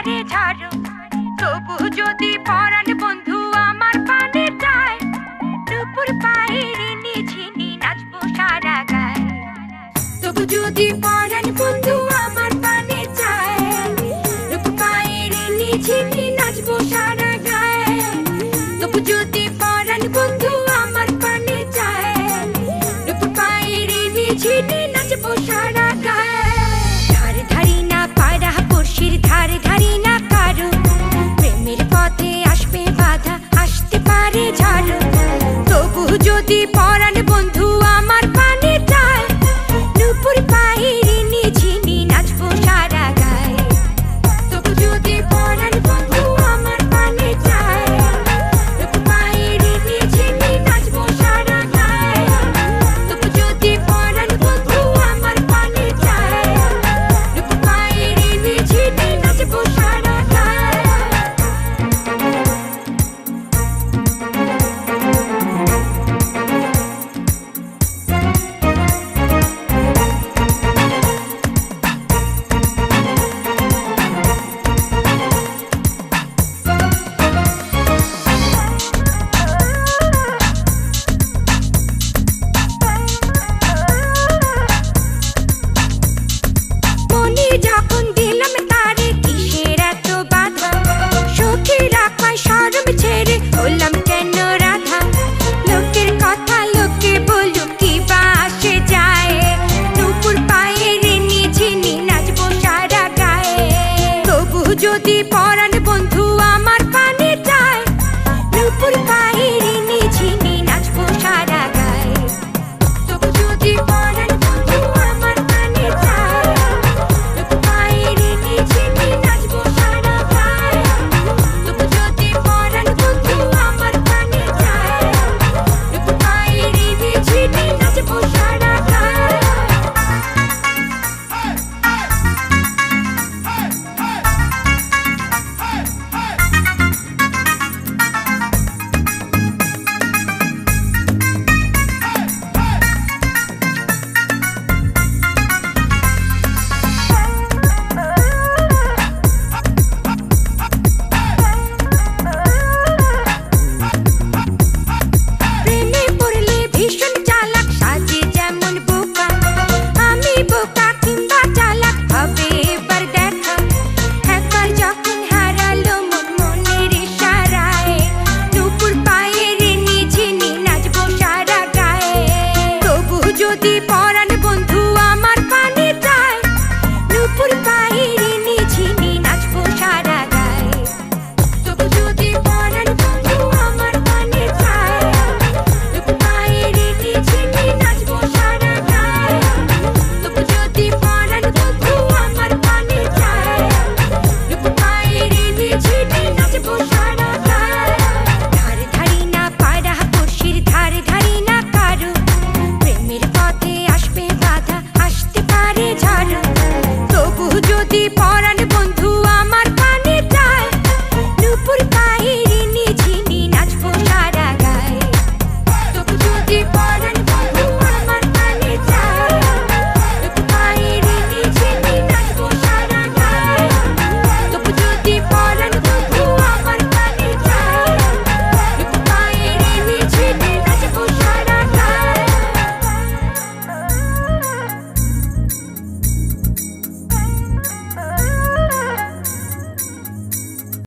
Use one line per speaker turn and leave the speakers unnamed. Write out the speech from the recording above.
ঝাড়ে ঝাড়ো তবু যদি পরাণ বন্ধু আমার পানে যায় নুপুর পায়ের নিঝিনি নাচবো সারা গায়ে। তবু যদি বন্ধু আমার পানে নাচবো সারা গায়ে। তবু যদি বন্ধু আমার পানে নাচবো সারা গায়ে। ধারে ধারি না পায়রা পড়শির ধারে ধারে একটি পরাণ keep